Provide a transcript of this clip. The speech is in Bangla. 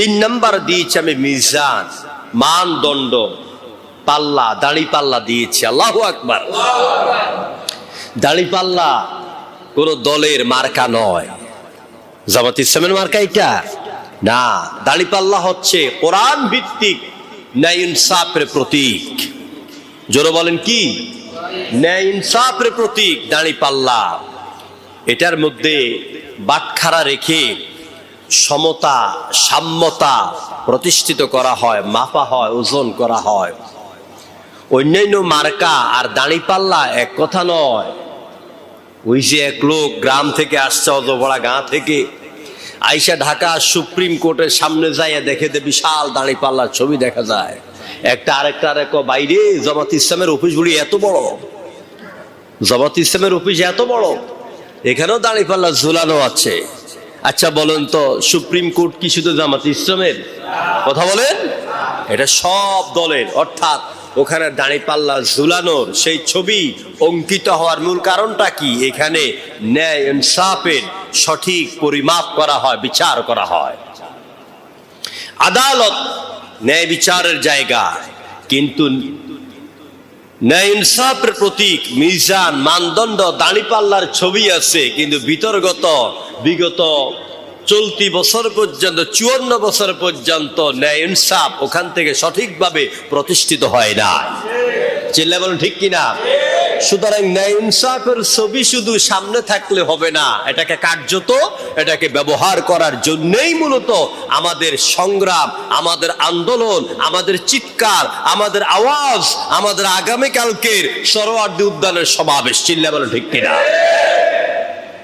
তিন নাম্বার দিয়েছি আমি মিজান, মানদণ্ড, পাল্লা, দাড়ি পাল্লা দিয়েছি, আল্লাহ আকবার। দাড়ি পাল্লা কোন দলের মার্কা নয়। জামাত ইসলামের মার্কা এটা না, দাড়ি পাল্লা হচ্ছে কোরআন ভিত্তিক ন্যায় ইনসাফের প্রতীক। জোরে বলেন কি? ন্যায় ইনসাফের প্রতীক, দাড়ি পাল্লা। এটার মধ্যে বাটখারা রেখে সমতা, সাম্যতা প্রতিষ্ঠিত করা হয়, মাপা হয়, ওজন করা হয়। অন্যান্য মার্কা আর দাঁড়িপাল্লা এক কথা নয়। ওই যে এক লোক গ্রাম থেকে আসছে, অজবড়া গাঁ থেকে, আইসা ঢাকা সুপ্রিম কোর্টের সামনে যাইয়া দেখে দে বিশাল দাঁড়িপাল্লার ছবি দেখা যায়। একটা আরেকটা আরেক বাইরে জমাত ইসলামের অফিসগুলি এত বড়। জমাত ইসলামের অফিস এত বড়। এখানেও দাঁড়িপাল্লা ঝুলানো আছে। আচ্ছা বলেন তো, সুপ্রিম কোর্ট কি শুধু জামাত ইসলামের? কথা বলেন। এটা সব দলের, অর্থাৎ ওখানে দাঁড়িপাল্লা ঝুলানোর সেই ছবি অঙ্কিত হওয়ার মূল কারণটা কি? এখানে ন্যায় ইনসাফের সঠিক পরিমাপ করা হয়, বিচার করা হয়। আদালত ন্যায় বিচারের জায়গা, কিন্তু ন্যায় ইনসাফের প্রতীক, মিজান, মানদণ্ড, দাঁড়িপাল্লার ছবি আছে, কিন্তু বিতর্গত বিগত চলতি বছর পর্যন্ত, চুয়ান্ন বছর পর্যন্ত ন্যায় ইনসাফ ওখান থেকে সঠিকভাবে প্রতিষ্ঠিত হয় না চিল্লা বলুন ঠিক কিনা? সুতরাং ন্যায় ইনসাফের ছবি শুধু সামনে থাকলে হবে না, এটাকে কার্যত, এটাকে ব্যবহার করার জন্যই মূলত আমাদের সংগ্রাম, আমাদের আন্দোলন, আমাদের চিৎকার, আমাদের আওয়াজ, আমাদের আগামীকালকের সরোয়ার্দী উদ্যানের সমাবেশ চিল্লা বলে ঠিক কিনা?